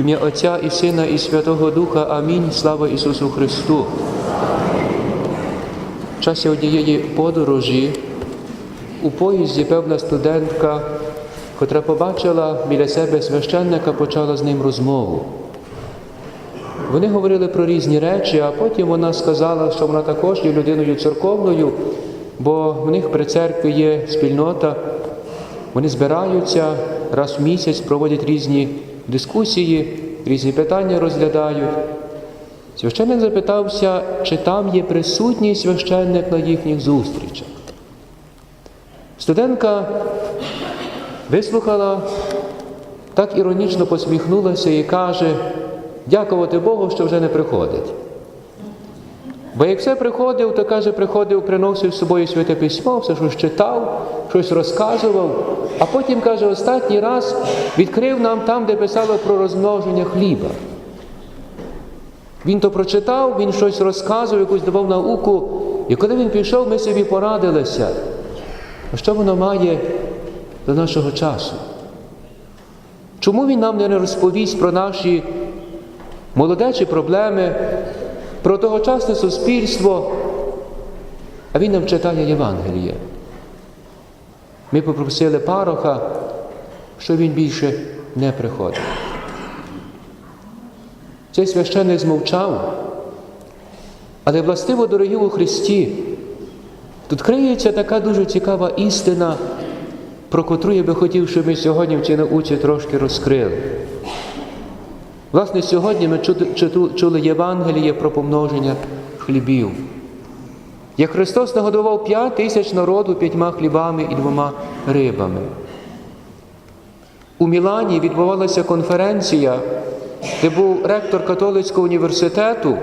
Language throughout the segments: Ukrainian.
Ім'я Отця і Сина, і Святого Духа. Амінь. Слава Ісусу Христу. В часі однієї подорожі у поїзді певна студентка, котра побачила біля себе священника, почала з ним розмову. Вони говорили про різні речі, а потім вона сказала, що вона також є людиною церковною, бо в них при церкві є спільнота, вони збираються раз в місяць, проводять різні дискусії, різні питання розглядають. Священник запитався, чи там є присутній священник на їхніх зустрічах. Студентка вислухала, так іронічно посміхнулася і каже, дякувати Богу, що вже не приходить. Бо як все приходив, то каже, приходив, приносив з собою святе письмо, все щось читав, щось розказував, а потім, каже, останній раз відкрив нам там, де писало про розмноження хліба. Він то прочитав, він щось розказував, якусь давав науку, і коли він пішов, ми собі порадилися, а що воно має до нашого часу? Чому він нам не розповість про наші молодечі проблеми, про тогочасне суспільство, а він нам читає Євангеліє. Ми попросили пароха, що він більше не приходить. Цей священник змовчав, але властиво, дорогі у Христі, тут криється така дуже цікава істина, про котру я би хотів, щоб ми сьогодні в цій науці трошки розкрили. Власне, сьогодні ми чули Євангеліє про помноження хлібів. Як Христос нагодував п'ять тисяч народу п'ятьма хлібами і двома рибами. У Мілані відбувалася конференція, де був ректор католицького університету,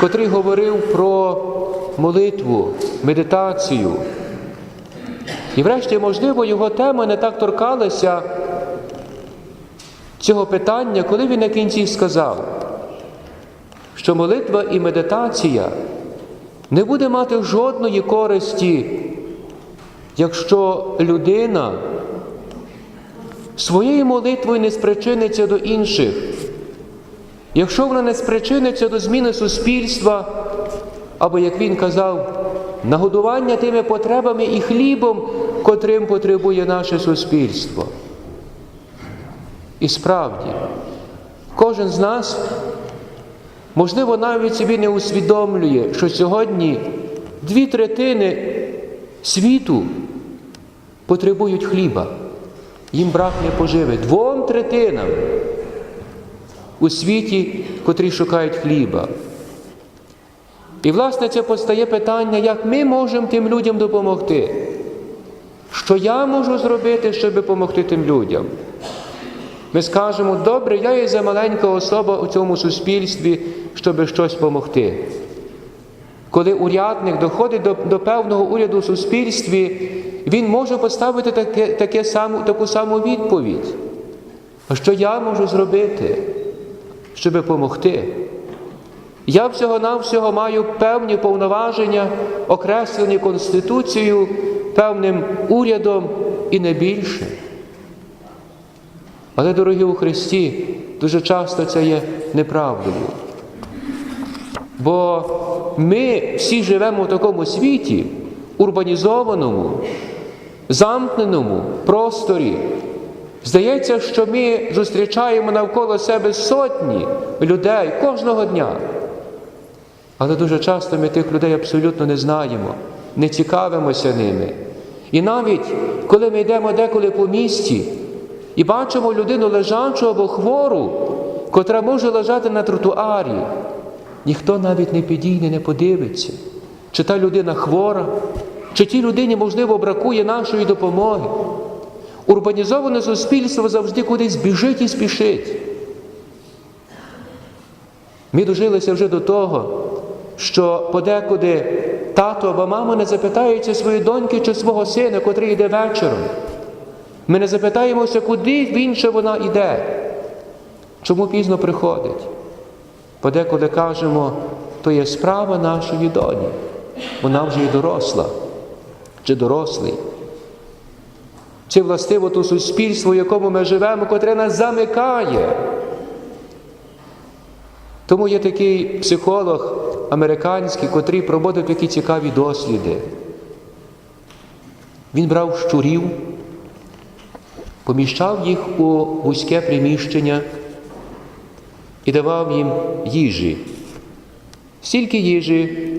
котрий говорив про молитву, медитацію. І врешті, можливо, його тема не так торкалася цього питання, коли він на кінці сказав, що молитва і медитація не буде мати жодної користі, якщо людина своєю молитвою не спричиниться до інших, якщо вона не спричиниться до зміни суспільства, або, як він казав, нагодування тими потребами і хлібом, котрим потребує наше суспільство. І справді, кожен з нас, можливо, навіть собі не усвідомлює, що сьогодні дві третини світу потребують хліба, їм бракне поживи. Двом третинам у світі, котрі шукають хліба. І, власне, це постає питання, як ми можемо тим людям допомогти. Що я можу зробити, щоб допомогти тим людям? Ми скажемо, добре, я є за маленька особа у цьому суспільстві, щоб щось допомогти. Коли урядник доходить до до певного уряду у суспільстві, він може поставити таке, таке саму, таку саму відповідь. А що я можу зробити, щоб допомогти? Я всього-навсього маю певні повноваження, окреслені Конституцією, певним урядом і не більше. Але, дорогі у Христі, дуже часто це є неправдою. Бо ми всі живемо в такому світі, урбанізованому, замкненому просторі. Здається, що ми зустрічаємо навколо себе сотні людей кожного дня. Але дуже часто ми тих людей абсолютно не знаємо, не цікавимося ними. І навіть коли ми йдемо деколи по місті і бачимо людину лежачу або хвору, котра може лежати на тротуарі, ніхто навіть не підійде, не подивиться, чи та людина хвора, чи тій людині, можливо, бракує нашої допомоги. Урбанізоване суспільство завжди кудись біжить і спішить. Ми дожилися вже до того, що подекуди тато або мама не запитаються своєї доньки чи свого сина, котрий йде вечором. Ми не запитаємося, куди в інше вона йде, чому пізно приходить. Подекуди кажемо, то є справа нашої доні. Вона вже і доросла чи дорослий. Чи властиво то суспільство, в якому ми живемо, котре нас замикає Тому є такий психолог американський, котрий проводив такі цікаві досліди. Він брав щурів, поміщав їх у вузьке приміщення і давав їм їжі. Стільки їжі,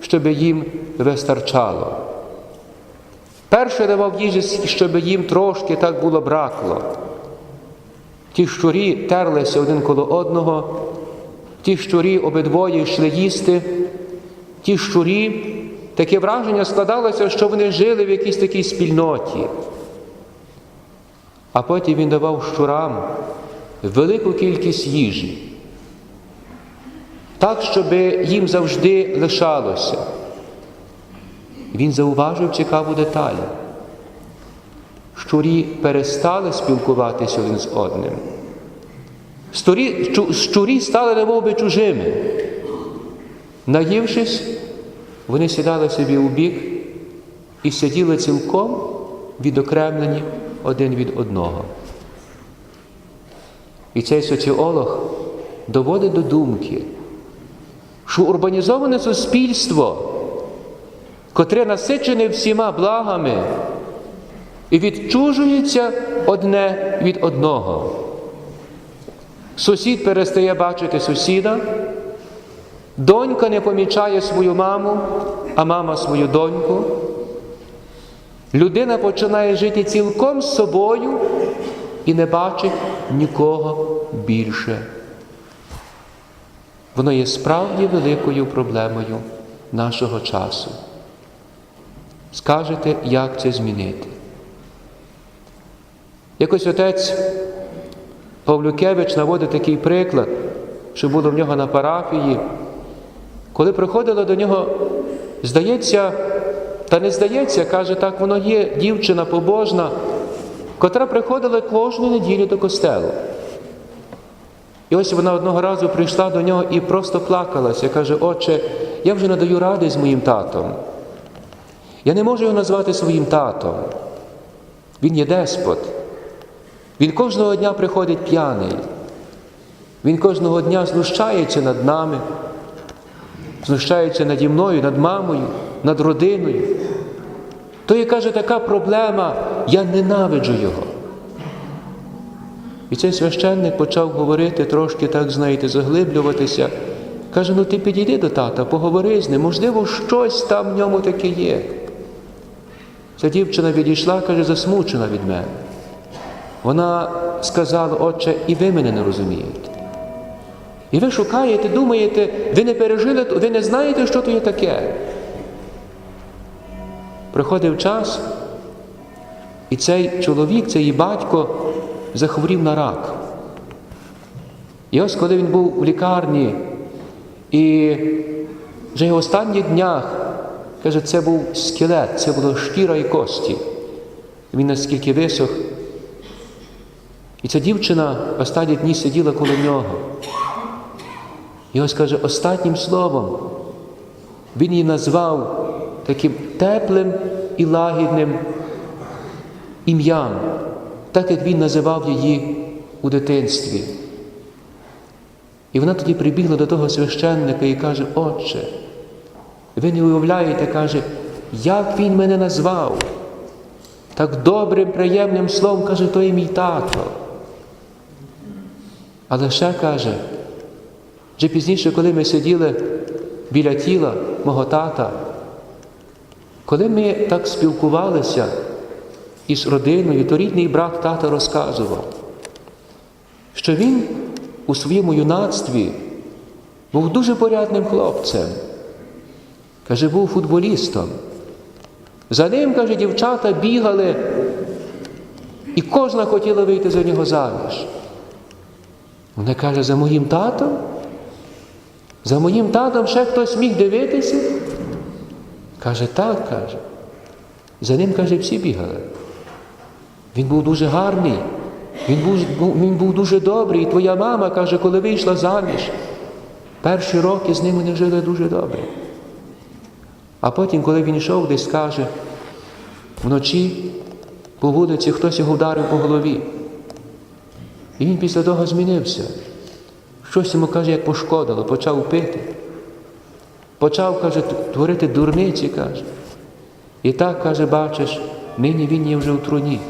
щоб їм вистачало. Перше давав їжі, щоб їм трошки так було бракло. Ті щурі терлися один коло одного, ті щурі обидвоє йшли їсти, ті щурі, таке враження складалося, що вони жили в якійсь такій спільноті. А потім він давав щурам велику кількість їжі, так, щоб їм завжди лишалося. Він зауважив цікаву деталь. Щурі перестали спілкуватися один з одним. Щурі стали немов би чужими. Наївшись, вони сідали собі у бік і сиділи цілком відокремлені один від одного. І цей соціолог доводить до думки, що урбанізоване суспільство, котре насичене всіма благами і відчужується одне від одного. Сусід перестає бачити сусіда, донька не помічає свою маму, а мама свою доньку. Людина починає жити цілком з собою і не бачить нікого більше. Воно є справді великою проблемою нашого часу. Скажете, як це змінити? Якось отець Павлюкевич наводить такий приклад, що було в нього на парафії, коли приходила до нього, здається, та не здається, каже, так воно є дівчина побожна, котра приходила кожну неділю до костелу. І ось вона одного разу прийшла до нього і просто плакалася. Каже, отче, я вже не даю ради з моїм татом. Я не можу його назвати своїм татом. Він є деспот. Він кожного дня приходить п'яний. Він кожного дня знущається над нами, знущається наді мною, над мамою, над родиною. То є, каже, така проблема, я ненавиджу його. І цей священник почав говорити, трошки так, знаєте, заглиблюватися. Каже, ну ти підійди до тата, поговори з ним, можливо, щось там в ньому таке є. Ця дівчина відійшла, каже, засмучена від мене. Вона сказала, отче, і ви мене не розумієте. І ви шукаєте, думаєте, ви не пережили, ви не знаєте, що то є таке. Приходив час, і цей чоловік, цей батько захворів на рак. І ось коли він був у лікарні, і вже в останніх днях, каже, це був скелет, це була шкіра і кості. Він наскільки висох. І ця дівчина останні дні сиділа коло нього. І ось каже, останнім словом він її назвав таким теплим і лагідним ім'ям, так як він називав її у дитинстві. І вона тоді прибігла до того священника і каже, Отче, ви не уявляєте, каже, як він мене назвав. Так добрим, приємним словом каже, то є мій тато. Але ще каже, вже пізніше, коли ми сиділи біля тіла мого тата, коли ми так спілкувалися із родиною, то рідний брат тата розказував, що він у своєму юнацтві був дуже порядним хлопцем. Каже, був футболістом. За ним, каже, дівчата бігали, і кожна хотіла вийти за нього заміж. Вона каже, за моїм татом? За моїм татом ще хтось міг дивитися? Каже, так, каже. За ним, каже, всі бігали. Він був дуже гарний, він був, він був дуже добрий. І твоя мама, каже, коли вийшла заміж, перші роки з ним вони жили дуже добре. А потім, коли він йшов, десь каже, вночі по вулиці хтось його вдарив по голові. І він після того змінився. Щось йому каже, як пошкодило, почав пити. Почав, каже, творити дурниці, каже. І так, каже, бачиш, нині він є вже в труні.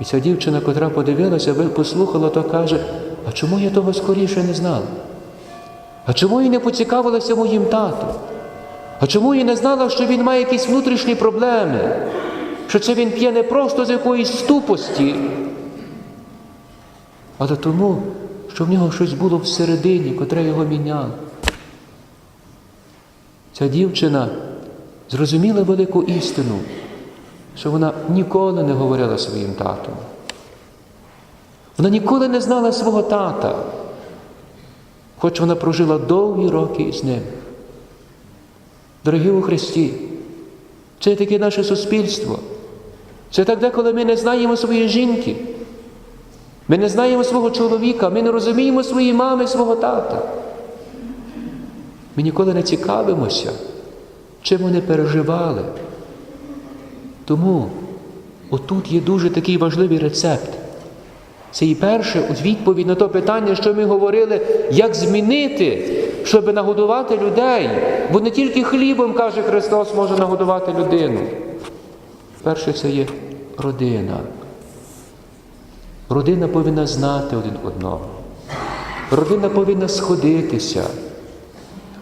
І ця дівчина, котра подивилася, послухала, то каже, а чому я того скоріше не знала? А чому я не поцікавилася моїм татом? А чому я не знала, що він має якісь внутрішні проблеми? Що це він п'є не просто з якоїсь ступості, але тому, що в нього щось було всередині, котре його міняло. Ця дівчина зрозуміла велику істину, що вона ніколи не говорила своїм татом. Вона ніколи не знала свого тата, хоч вона прожила довгі роки з ним. Дорогі у Христі, це таке наше суспільство. Це так деколи ми не знаємо своєї жінки. Ми не знаємо свого чоловіка, ми не розуміємо своєї мами, свого тата. Ми ніколи не цікавимося, чим вони переживали. Тому отут є дуже такий важливий рецепт. Це і перше відповідь на те питання, що ми говорили, як змінити, щоб нагодувати людей. Бо не тільки хлібом, каже Христос, може нагодувати людину. Перше це є родина. Родина повинна знати один одного. Родина повинна сходитися.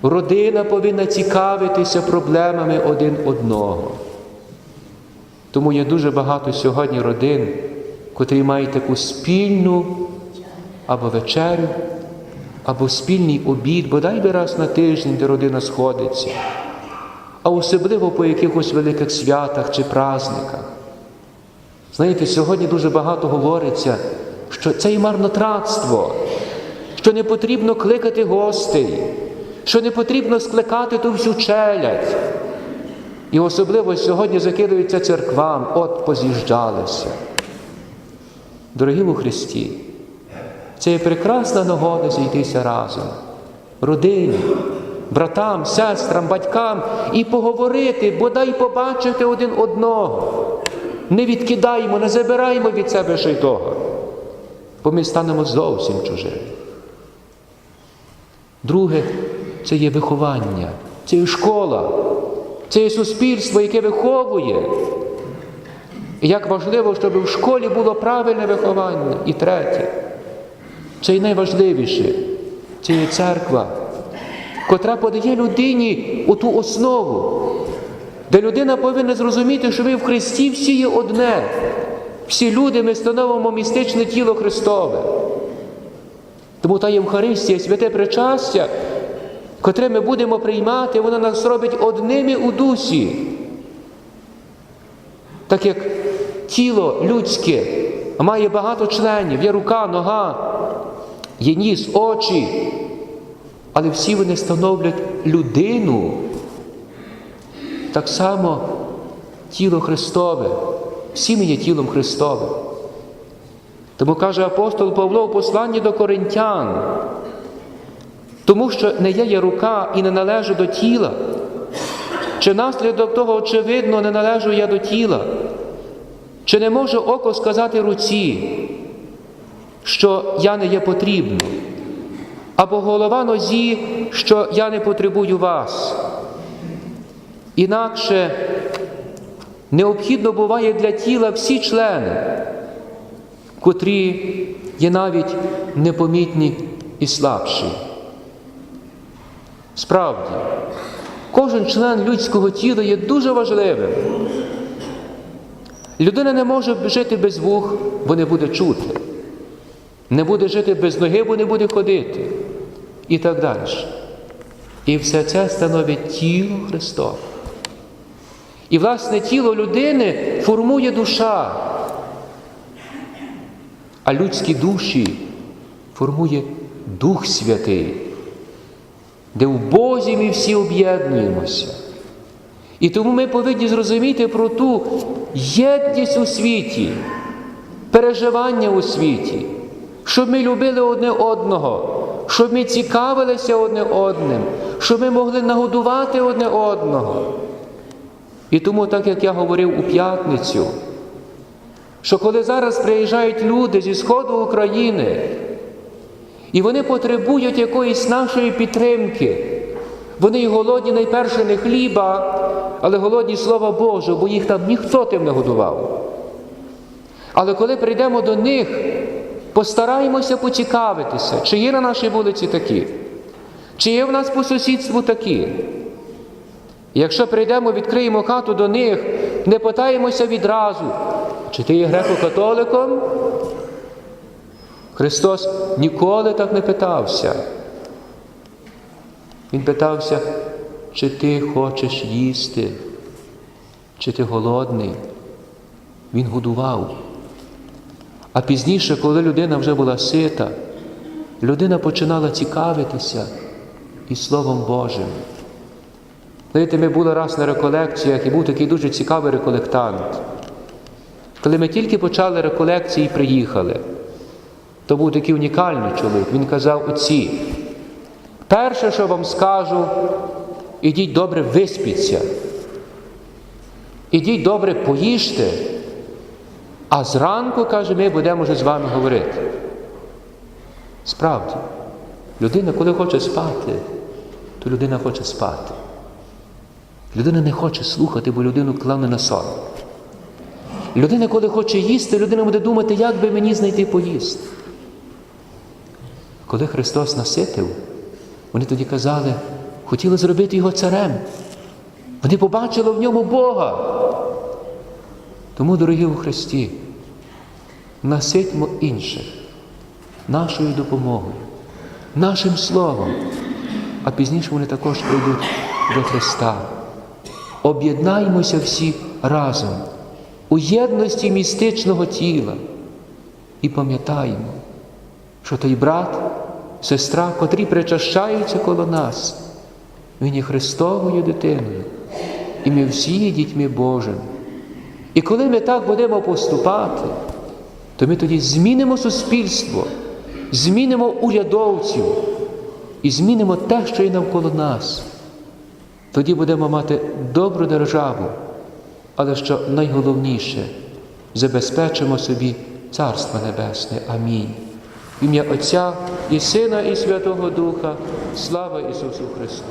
Родина повинна цікавитися проблемами один одного. Тому є дуже багато сьогодні родин, котрі мають таку спільну або вечерю, або спільний обід, бодай би раз на тиждень, де родина сходиться, а особливо по якихось великих святах чи праздниках. Знаєте, сьогодні дуже багато говориться, що це і марнотратство, що не потрібно кликати гостей, що не потрібно скликати ту всю челядь. І особливо сьогодні закидаються церквам, от поз'їжджалися. Дорогі у Христі, це є прекрасна нагода зійтися разом, родині, братам, сестрам, батькам і поговорити, бодай побачити один одного. Не відкидаємо, не забираємо від себе ще й того, бо ми станемо зовсім чужими. Друге, це є виховання, це є школа, це є суспільство, яке виховує. І як важливо, щоб в школі було правильне виховання. І третє, це і найважливіше, це є церква, котра подає людині оту основу, де людина повинна зрозуміти, що ми в Христі всі є одне. Всі люди ми становимо містичне тіло Христове. Тому та Євхаристія, святе причастя, котре ми будемо приймати, воно нас робить одними у дусі. Так як тіло людське має багато членів, є рука, нога, є ніс, очі, але всі вони становлять людину. Так само тіло Христове, всі ми є тілом Христовим. Тому каже апостол Павло у посланні до коринтян, тому що не я є рука і не належу до тіла, чи наслідок того, очевидно, не належу я до тіла, чи не може око сказати руці, що я не є потрібно, або голова нозі, що я не потребую вас. Інакше необхідно буває для тіла всі члени, котрі є навіть непомітні і слабші. Справді, кожен член людського тіла є дуже важливим. Людина не може жити без вух, бо не буде чути. Не буде жити без ноги, бо не буде ходити. І так далі. І все це становить тіло Христове. І, власне, тіло людини формує душа, а людські душі формує Дух Святий, де в Бозі ми всі об'єднуємося. І тому ми повинні зрозуміти про ту єдність у світі, переживання у світі, щоб ми любили одне одного, щоб ми цікавилися одне одним, щоб ми могли нагодувати одне одного. І тому, так як я говорив у п'ятницю, що коли зараз приїжджають люди зі Сходу України, І вони потребують якоїсь нашої підтримки. Вони голодні найперше не хліба, але голодні Слова Божого, бо їх там ніхто тим не годував. Але коли прийдемо до них, постараємося поцікавитися, чи є на нашій вулиці такі, чи є в нас по сусідству такі. Якщо прийдемо, відкриємо хату до них, не питаємося відразу, чи ти є греко-католиком? Христос ніколи так не питався. Він питався, чи ти хочеш їсти, чи ти голодний. Він годував. А пізніше, коли людина вже була сита, людина починала цікавитися і Словом Божим. Знаєте, ми були раз на реколекціях і був такий дуже цікавий реколектант. Коли ми тільки почали реколекції і приїхали, то був такий унікальний чоловік. Він казав отці, перше, що вам скажу, ідіть добре виспіться, ідіть добре поїжте, а зранку, каже, ми будемо вже з вами говорити. Справді, людина, коли хоче спати, то людина хоче спати. Людина не хоче слухати, бо людину клане на сон. Людина, коли хоче їсти, людина буде думати, як би мені знайти поїсти. Коли Христос наситив, вони тоді казали, хотіли зробити його царем. Вони побачили в ньому Бога. Тому, дорогі у Христі, наситьмо інших нашою допомогою, нашим словом, а пізніше вони також прийдуть до Христа. Об'єднаймося всі разом у єдності містичного тіла і пам'ятаємо, що той брат, сестра, котрі причащаються коло нас, він є Христовою дитиною, і ми всі є дітьми Божими. І коли ми так будемо поступати, то ми тоді змінимо суспільство, змінимо урядовців і змінимо те, що є навколо нас. Тоді будемо мати добру державу, але що найголовніше, забезпечимо собі Царство Небесне. Амінь. В ім'я Отця і Сина, і Святого Духа. Слава Ісусу Христу!